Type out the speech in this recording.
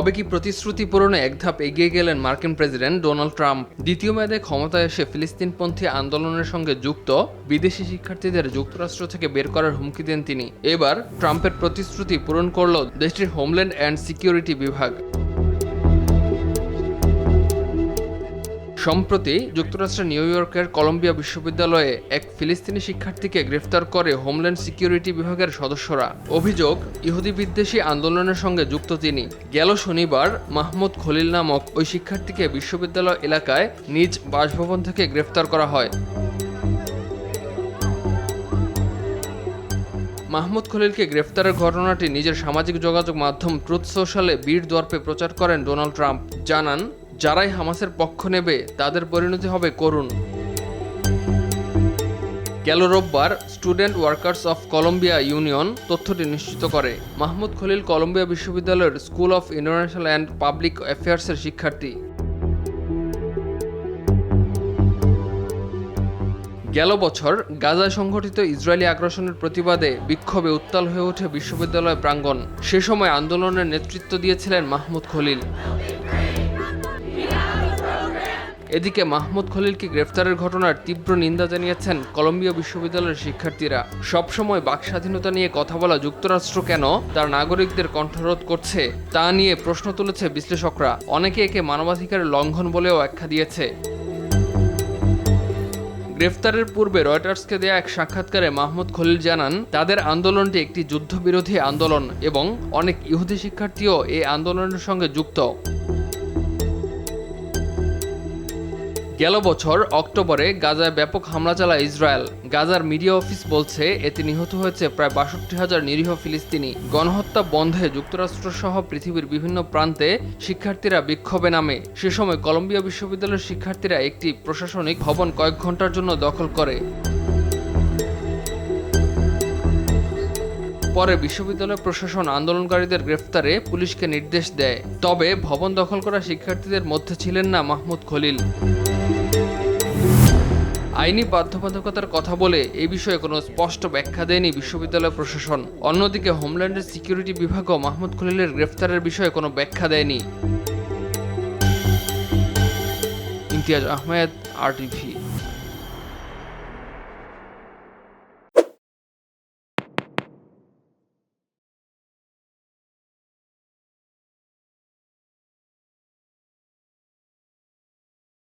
তবে কি প্রতিশ্রুতি পূরণে এক ধাপ এগিয়ে গেলেন মার্কিন প্রেসিডেন্ট ডোনাল্ড ট্রাম্প? দ্বিতীয় মেয়াদে ক্ষমতায় এসে ফিলিস্তিনপন্থী আন্দোলনের সঙ্গে যুক্ত, বিদেশি শিক্ষার্থীদের যুক্তরাষ্ট্র থেকে বের করার হুমকি দেন তিনি। এবার ট্রাম্পের প্রতিশ্রুতি পূরণ করল দেশটির হোমল্যান্ড অ্যান্ড সিকিউরিটি বিভাগ। সম্প্রতি যুক্তরাষ্ট্রের নিউ ইয়র্কের কলম্বিয়া বিশ্ববিদ্যালয়ে এক ফিলিস্তিনি শিক্ষার্থীকে গ্রেফতার করে হোমল্যান্ড সিকিউরিটি বিভাগের সদস্যরা। অভিযোগ, ইহুদি বিদ্বেষী আন্দোলনের সঙ্গে যুক্ত তিনি। গেল শনিবার মাহমুদ খলিল নামক ওই শিক্ষার্থীকে বিশ্ববিদ্যালয় এলাকায় নিজ বাসভবন থেকে গ্রেফতার করা হয়। মাহমুদ খলিলকে গ্রেফতারের ঘটনাটি নিজের সামাজিক যোগাযোগ মাধ্যম ট্রুথ সোশ্যালে বীর দর্পে প্রচার করেন ডোনাল্ড ট্রাম্প। জানান যারাই হামাসের পক্ষ নেবে, তাদের পরিণতি হবে করুণ। গেল রোববার student workers of Columbia union তথ্যটি নিশ্চিত করে। মাহমুদ খলিল কলম্বিয়া বিশ্ববিদ্যালয়ের school of international and public অ্যাফেয়ার্সের শিক্ষার্থী। গেল বছর গাজায় সংঘটিত ইসরায়েলি আগ্রাসনের প্রতিবাদে বিক্ষোভে উত্তাল হয়ে ওঠে বিশ্ববিদ্যালয় প্রাঙ্গণ। সে সময় আন্দোলনের নেতৃত্ব দিয়েছিলেন মাহমুদ খলিল। এদিকে মাহমুদ খলিলকে গ্রেফতারের ঘটনার তীব্র নিন্দা জানিয়েছেন কলম্বিয়া বিশ্ববিদ্যালয়ের শিক্ষার্থীরা। সবসময় বাক স্বাধীনতা নিয়ে কথা বলা যুক্তরাষ্ট্র কেন? তার নাগরিকদের কণ্ঠরোধ করছে, তা নিয়ে প্রশ্ন তুলেছে বিশ্লেষকরা। অনেকে একে মানবাধিকারের লঙ্ঘন বলেও আখ্যা দিয়েছে। গ্রেফতারের পূর্বে রয়টার্সকে দেয়া এক সাক্ষাৎকারে মাহমুদ খলিল জানান, তাদের আন্দোলনটি একটি যুদ্ধবিরোধী আন্দোলন এবং অনেক ইহুদি শিক্ষার্থীও এই আন্দোলনের সঙ্গে যুক্ত। গেল বছর অক্টোবরে গাজায় ব্যাপক হামলা চালায় ইসরায়েল। গাজার মিডিয়া অফিস বলছে, এতে নিহত হয়েছে প্রায় বাষট্টি হাজার নিরীহ ফিলিস্তিনি। গণহত্যা বন্ধে যুক্তরাষ্ট্রসহ পৃথিবীর বিভিন্ন প্রান্তে শিক্ষার্থীরা বিক্ষোভে নামে। সে সময় কলম্বিয়া বিশ্ববিদ্যালয়ের শিক্ষার্থীরা একটি প্রশাসনিক ভবন কয়েক ঘণ্টার জন্য দখল করে। পরে বিশ্ববিদ্যালয় প্রশাসন আন্দোলনকারীদের গ্রেফতারে পুলিশকে নির্দেশ দেয়। তবে ভবন দখল করা শিক্ষার্থীদের মধ্যে ছিলেন না মাহমুদ খলিল। আইনি বাধ্যবাধকতার কথা বলে এ বিষয়ে কোনো স্পষ্ট ব্যাখ্যা দেয়নি বিশ্ববিদ্যালয় প্রশাসন। অন্যদিকে হোমল্যান্ডের সিকিউরিটি বিভাগও মাহমুদ খলিলের গ্রেফতারের বিষয়ে কোনো ব্যাখ্যা দেয়নি। ইমতিয়াজ আহমেদ আর